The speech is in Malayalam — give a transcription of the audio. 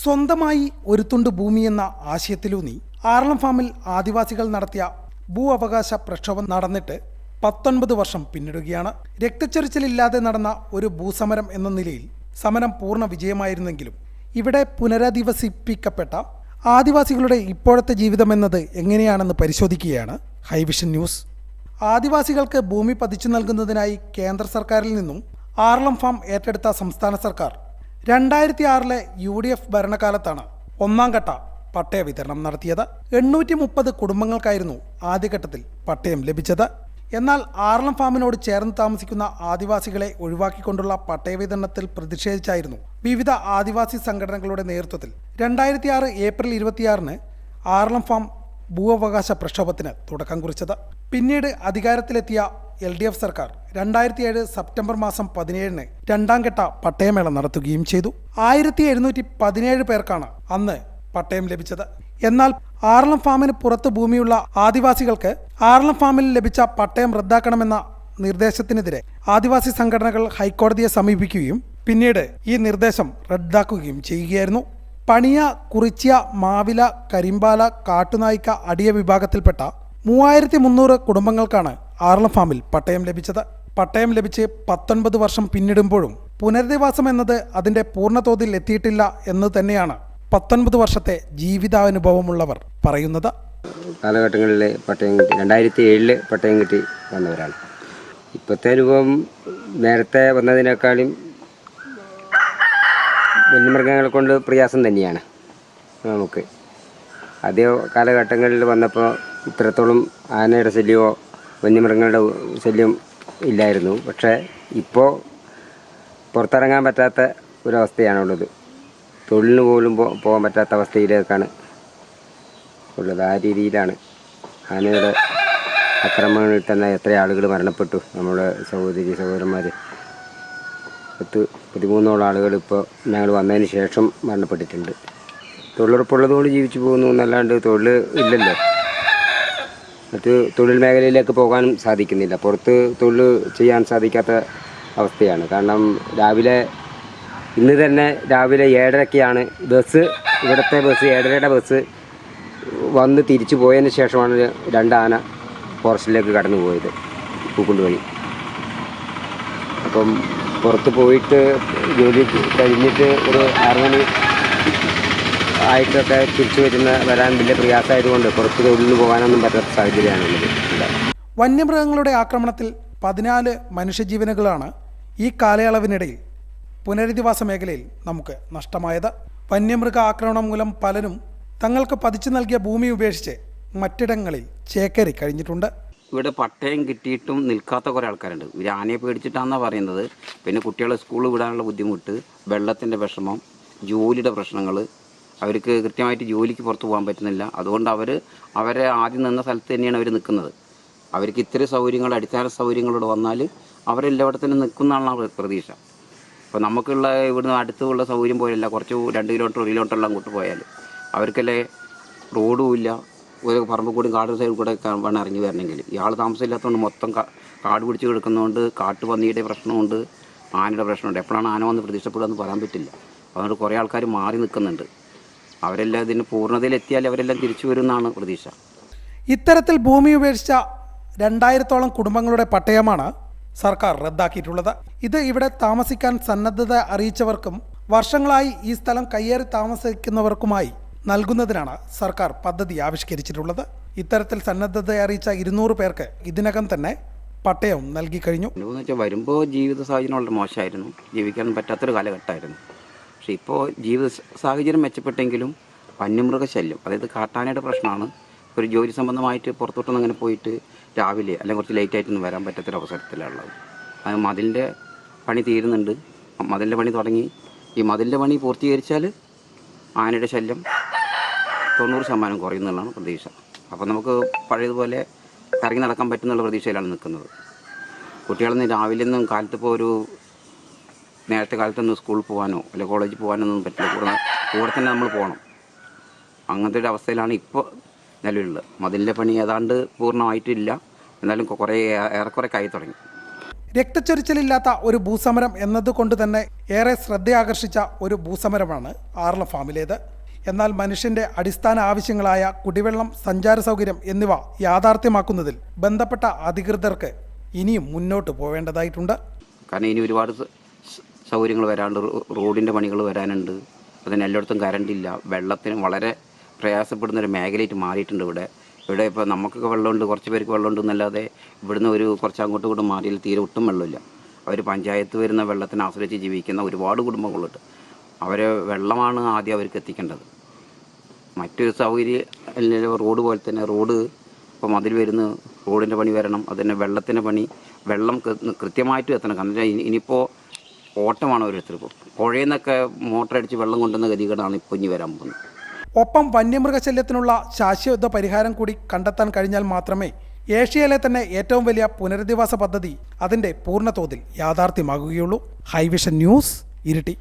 സ്വന്തമായി ഒരു തുണ്ട് ഭൂമി എന്ന ആശയത്തിലൂന്നി ആറളം ഫാമിൽ ആദിവാസികൾ നടത്തിയ ഭൂ അവകാശ പ്രക്ഷോഭം നടന്നിട്ട് പത്തൊൻപത് വർഷം പിന്നിടുകയാണ്. രക്തച്ചൊരിച്ചിലില്ലാതെ നടന്ന ഒരു ഭൂസമരം എന്ന നിലയിൽ സമരം പൂർണ വിജയമായിരുന്നെങ്കിലും ഇവിടെ പുനരധിവസിപ്പിക്കപ്പെട്ട ആദിവാസികളുടെ ഇപ്പോഴത്തെ ജീവിതം എന്നത് എങ്ങനെയാണെന്ന് പരിശോധിക്കുകയാണ് ഹൈവിഷൻ ന്യൂസ്. ആദിവാസികൾക്ക് ഭൂമി പതിച്ചു നൽകുന്നതിനായി കേന്ദ്ര സർക്കാരിൽ നിന്നും ആർളം ഫാം ഏറ്റെടുത്ത സംസ്ഥാന സർക്കാർ രണ്ടായിരത്തി ആറിലെ യു ഡി എഫ് ഭരണകാലത്താണ് ഒന്നാം ഘട്ട പട്ടയ വിതരണം നടത്തിയത്. എണ്ണൂറ്റി മുപ്പത് കുടുംബങ്ങൾക്കായിരുന്നു ആദ്യഘട്ടത്തിൽ പട്ടയം ലഭിച്ചത്. എന്നാൽ ആർളം ഫാമിനോട് ചേർന്ന് താമസിക്കുന്ന ആദിവാസികളെ ഒഴിവാക്കിക്കൊണ്ടുള്ള പട്ടയ വിതരണത്തിൽ പ്രതിഷേധിച്ചായിരുന്നു വിവിധ ആദിവാസി സംഘടനകളുടെ നേതൃത്വത്തിൽ. രണ്ടായിരത്തി ആറ് ഏപ്രിൽ ഇരുപത്തിയാറിന് ആർളം ഫാം ഭൂവകാശ പ്രക്ഷോഭത്തിന് തുടക്കം കുറിച്ചത്. പിന്നീട് അധികാരത്തിലെത്തിയ എൽ ഡി എഫ് സർക്കാർ രണ്ടായിരത്തി ഏഴ് സെപ്റ്റംബർ മാസം പതിനേഴിന് രണ്ടാം ഘട്ട പട്ടയമേള നടത്തുകയും ചെയ്തു. ആയിരത്തി എഴുന്നൂറ്റി പതിനേഴ് പേർക്കാണ് അന്ന് പട്ടയം ലഭിച്ചത്. എന്നാൽ ആറളം ഫാമിന് പുറത്ത് ഭൂമിയുള്ള ആദിവാസികൾക്ക് ആറളം ഫാമിൽ ലഭിച്ച പട്ടയം റദ്ദാക്കണമെന്ന നിർദ്ദേശത്തിനെതിരെ ആദിവാസി സംഘടനകൾ ഹൈക്കോടതിയെ സമീപിക്കുകയും പിന്നീട് ഈ നിർദ്ദേശം റദ്ദാക്കുകയും ചെയ്യുകയായിരുന്നു. പണിയ കുറിച്ചിയ മാവില കരിമ്പാല കാട്ടുനായിക്ക അടിയ വിഭാഗത്തിൽപ്പെട്ട മൂവായിരത്തി മുന്നൂറ് കുടുംബങ്ങൾക്കാണ് ആർള ഫാമിൽ പട്ടയം ലഭിച്ചത്. പട്ടയം ലഭിച്ച് പത്തൊൻപത് വർഷം പിന്നിടുമ്പോഴും പുനരധിവാസം എന്നത് അതിന്റെ പൂർണതോതിൽ എത്തിയിട്ടില്ല എന്ന് തന്നെയാണ് പത്തൊൻപത് വർഷത്തെ ജീവിതാനുഭവമുള്ളവർ പറയുന്നത്. കാലഘട്ടങ്ങളിൽ പട്ടയം കിട്ടി രണ്ടായിരത്തി ഏഴിൽ പട്ടയം കിട്ടി വന്നവരാണ്. ഇപ്പോഴത്തെ അനുഭവം നേരത്തെ വന്നതിനേക്കാളും വന്യമൃഗങ്ങളെ കൊണ്ട് പ്രയാസം തന്നെയാണ് നമുക്ക്. ആദ്യ കാലഘട്ടങ്ങളിൽ വന്നപ്പോൾ ഇത്രത്തോളം ആനയുടെ ശല്യമോ വന്യമൃഗങ്ങളുടെ ശല്യം ഇല്ലായിരുന്നു. പക്ഷേ ഇപ്പോൾ പുറത്തിറങ്ങാൻ പറ്റാത്ത ഒരവസ്ഥയാണുള്ളത്. തൊഴിലിന് പോലും പോകാൻ പറ്റാത്ത അവസ്ഥയിലേക്കാണ് ഉള്ളത്. ആ രീതിയിലാണ് ആനയുടെ അക്രമങ്ങളിൽ തന്നെ എത്ര ആളുകൾ മരണപ്പെട്ടു. നമ്മുടെ സഹോദരി സഹോദരന്മാർ പതിമൂന്നോളം ആളുകൾ ഇപ്പോൾ ഞങ്ങൾ വന്നതിന് ശേഷം മരണപ്പെട്ടിട്ടുണ്ട്. തൊഴിലുറപ്പുള്ളതുകൊണ്ട് ജീവിച്ചു പോകുന്നു എന്നല്ലാണ്ട് തൊഴിൽ ഇല്ലല്ലോ. മറ്റ് തൊഴിൽ മേഖലയിലേക്ക് പോകാനും സാധിക്കുന്നില്ല. പുറത്ത് തൊഴിൽ ചെയ്യാൻ സാധിക്കാത്ത അവസ്ഥയാണ്. കാരണം രാവിലെ ഇന്ന് തന്നെ രാവിലെ ഏഴരയ്ക്കാണ് ബസ്. ഇവിടുത്തെ ബസ് ഏഴരയുടെ ബസ് വന്ന് തിരിച്ചു പോയതിന് ശേഷമാണ് രണ്ട് ആന ഫോറസ്റ്റിലേക്ക് കടന്നു പോയത് പൂക്കുണ്ട് വഴി. അപ്പം പുറത്ത് പോയിട്ട് ജോലി കഴിഞ്ഞിട്ട് ഒരു ആറ് മണി ആയിട്ടൊക്കെ തിരിച്ചു വരുന്ന വരാൻ വലിയ പ്രയാസമായതുകൊണ്ട് പുറത്ത് തൊഴിലിന് പോകാനൊന്നും പറ്റാത്ത സാഹചര്യമാണുള്ളത്. വന്യമൃഗങ്ങളുടെ ആക്രമണത്തിൽ പതിനാല് മനുഷ്യജീവനുകളാണ് ഈ കാലയളവിനിടയിൽ പുനരധിവാസ മേഖലയിൽ നമുക്ക് നഷ്ടമായത്. വന്യമൃഗ ആക്രമണം മൂലം പലരും തങ്ങൾക്ക് പതിച്ചു നൽകിയ ഭൂമി ഉപേക്ഷിച്ച് മറ്റിടങ്ങളിൽ ചേക്കേറി കഴിഞ്ഞിട്ടുണ്ട്. ഇവിടെ പട്ടയം കിട്ടിയിട്ടും നിൽക്കാത്ത കുറേ ആൾക്കാരുണ്ട്. ഇവർ ആനയെ പേടിച്ചിട്ടാണെന്നാണ് പറയുന്നത്. പിന്നെ കുട്ടികളെ സ്കൂളിൽ വിടാനുള്ള ബുദ്ധിമുട്ട് വെള്ളത്തിന്റെ വിഷമം ജോലിയുടെ പ്രശ്നങ്ങൾ അവർക്ക് കൃത്യമായിട്ട് ജോലിക്ക് പുറത്ത് പോകാൻ പറ്റുന്നില്ല. അതുകൊണ്ട് അവർ അവരെ ആദ്യം നിന്ന സ്ഥലത്ത് തന്നെയാണ് അവർ നിൽക്കുന്നത്. അവർക്ക് ഇത്ര സൗകര്യങ്ങൾ അടിസ്ഥാന സൗകര്യങ്ങളോട് വന്നാൽ അവരെല്ലായിടത്തും നിൽക്കുന്നതാണ് പ്ര- പ്രതീക്ഷ. അപ്പോൾ നമുക്കുള്ള ഇവിടുന്ന് അടുത്തുള്ള സൗകര്യം പോലെയല്ല. കുറച്ച് രണ്ട് കിലോമീറ്റർ ഒരു കിലോമീറ്റർ എല്ലാം അങ്ങോട്ട് പോയാൽ അവർക്കല്ലേ റോഡും ഇല്ല. ഒരു പറമ്പ് കൂടി കാട് സൈഡിൽ കൂടെ വേണം ഇറങ്ങി വരണമെങ്കിൽ. ഇയാൾ താമസമില്ലാത്തതുകൊണ്ട് മൊത്തം കാട് പിടിച്ച് കിടക്കുന്നതുകൊണ്ട് കാട്ടുപന്നിയുടെ പ്രശ്നമുണ്ട് ആനയുടെ പ്രശ്നമുണ്ട്. എപ്പോഴാണ് ആന വന്ന് പ്രതീക്ഷപ്പെടുക എന്ന് പറയാൻ പറ്റില്ല. അതുകൊണ്ട് കുറേ ആൾക്കാർ മാറി നിൽക്കുന്നുണ്ട്. അവരെല്ലാം ഇതിന് പൂർണതയിലെത്തിയാൽ അവരെല്ലാം തിരിച്ചു വരുമെന്നാണ് പ്രതീക്ഷ. ഇത്തരത്തിൽ ഭൂമി ഉപേക്ഷിച്ച രണ്ടായിരത്തോളം കുടുംബങ്ങളുടെ പട്ടയമാണ് സർക്കാർ റദ്ദാക്കിയിട്ടുള്ളത്. ഇത് ഇവിടെ താമസിക്കാൻ സന്നദ്ധത അറിയിച്ചവർക്കും വർഷങ്ങളായി ഈ സ്ഥലം കയ്യേറി താമസിക്കുന്നവർക്കുമായി നൽകുന്നതിനാണ് സർക്കാർ പദ്ധതി ആവിഷ്കരിച്ചിട്ടുള്ളത്. ഇത്തരത്തിൽ സന്നദ്ധത അറിയിച്ച ഇരുന്നൂറ് പേർക്ക് ഇതിനകം തന്നെ പട്ടയം നൽകി കഴിഞ്ഞു. വെച്ചാൽ വരുമ്പോൾ ജീവിത സാഹചര്യം വളരെ മോശമായിരുന്നു. ജീവിക്കാൻ പറ്റാത്തൊരു കാലഘട്ടമായിരുന്നു. പക്ഷെ ഇപ്പോൾ ജീവിത സാഹചര്യം മെച്ചപ്പെട്ടെങ്കിലും വന്യമൃഗശല്യം അതായത് കാട്ടാനയുടെ പ്രശ്നമാണ്. ഒരു ജോലി സംബന്ധമായിട്ട് പുറത്തോട്ടൊന്നും അങ്ങനെ പോയിട്ട് രാവിലെ അല്ലെങ്കിൽ കുറച്ച് ലേറ്റ് ആയിട്ടൊന്നും വരാൻ പറ്റാത്തൊരു അവസരത്തിലുള്ളത് അത് മതിലിന്റെ പണി തീരുന്നുണ്ട്. മതിലിന്റെ പണി തുടങ്ങി. ഈ മതിലിന്റെ പണി പൂർത്തീകരിച്ചാൽ ആനയുടെ ശല്യം തൊണ്ണൂറ് ശതമാനം കുറയുന്നുള്ളതാണ് പ്രതീക്ഷ. അപ്പോൾ നമുക്ക് പഴയതുപോലെ ഇറങ്ങി നടക്കാൻ പറ്റുന്നുള്ള പ്രതീക്ഷയിലാണ് നിൽക്കുന്നത്. കുട്ടികളൊന്നും രാവിലെ ഒന്നും കാലത്ത് ഇപ്പോൾ ഒരു നേരത്തെ കാലത്തൊന്നും സ്കൂളിൽ പോകാനോ അല്ലെങ്കിൽ കോളേജിൽ പോകാനോ ഒന്നും പറ്റില്ല. കൂടെ കൂടെ തന്നെ നമ്മൾ പോകണം. അങ്ങനത്തെ ഒരു അവസ്ഥയിലാണ് ഇപ്പോൾ നിലവിലുള്ളത്. മതിലിന്റെ പണി ഏതാണ്ട് പൂർണമായിട്ടില്ല. എന്നാലും കുറേ ഏറെക്കുറെ കൈ തുടങ്ങി. രക്തച്ചൊരിച്ചിലില്ലാത്ത ഒരു ഭൂസമരം എന്നതുകൊണ്ട് തന്നെ ഏറെ ശ്രദ്ധയാകർഷിച്ച ഒരു ഭൂസമരമാണ് ആർല ഫാമിലേത്. എന്നാൽ മനുഷ്യന്റെ അടിസ്ഥാന ആവശ്യങ്ങളായ കുടിവെള്ളം സഞ്ചാര സൗകര്യം എന്നിവ യാഥാർത്ഥ്യമാക്കുന്നതിൽ ബന്ധപ്പെട്ട അധികൃതർക്ക് ഇനിയും മുന്നോട്ട് പോവേണ്ടതായിട്ടുണ്ട്. കാരണം ഇനി ഒരുപാട് സൗകര്യങ്ങൾ വരാണ്ട് റോഡിന്റെ പണികൾ വരാനുണ്ട്. അതിന് എല്ലായിടത്തും കറണ്ടില്ല വെള്ളത്തിന് വളരെ പ്രയാസപ്പെടുന്ന ഒരു മേഖലയായിട്ട് മാറിയിട്ടുണ്ട് ഇവിടെ. ഇവിടെ ഇപ്പോൾ നമുക്കൊക്കെ വെള്ളമുണ്ട് കുറച്ച് പേർക്ക് വെള്ളമുണ്ട് എന്നല്ലാതെ ഇവിടുന്ന് ഒരു കുറച്ച് അങ്ങോട്ടും ഇങ്ങോട്ടും മാറിയാൽ തീരെ ഒട്ടും വെള്ളമില്ല. അവർ പഞ്ചായത്ത് വരുന്ന വെള്ളത്തിനെ ആശ്രയിച്ച് ജീവിക്കുന്ന ഒരുപാട് കുടുംബങ്ങളുണ്ട്. അവരെ വെള്ളമാണ് ആദ്യം അവർക്ക് എത്തിക്കേണ്ടത്. മറ്റൊരു സൗകര്യം റോഡ് പോലെ തന്നെ റോഡ് ഇപ്പം അതിൽ വരുന്ന റോഡിന്റെ പണി വരണം അതുതന്നെ വെള്ളത്തിന്റെ പണി വെള്ളം കൃത്യമായിട്ട് എത്തണം. കാരണം ഇനിയിപ്പോൾ ഓട്ടമാണ് ഓരോരുത്തർ ഇപ്പോൾ പുഴയിൽ നിന്നൊക്കെ മോട്ടർ അടിച്ച് വെള്ളം കൊണ്ടുവന്ന ഗതികേടാണ് ഇപ്പോൾ ഇനി വരാൻ പോകുന്നത്. ഒപ്പം വന്യമൃഗശല്യത്തിനുള്ള ശാശ്വത പരിഹാരം കൂടി കണ്ടെത്താൻ കഴിഞ്ഞാൽ മാത്രമേ ഏഷ്യയിലെ തന്നെ ഏറ്റവും വലിയ പുനരധിവാസ പദ്ധതി അതിന്റെ പൂർണതോതിൽ യാഥാർത്ഥ്യമാകുകയുള്ളൂ. High vision news Iritty.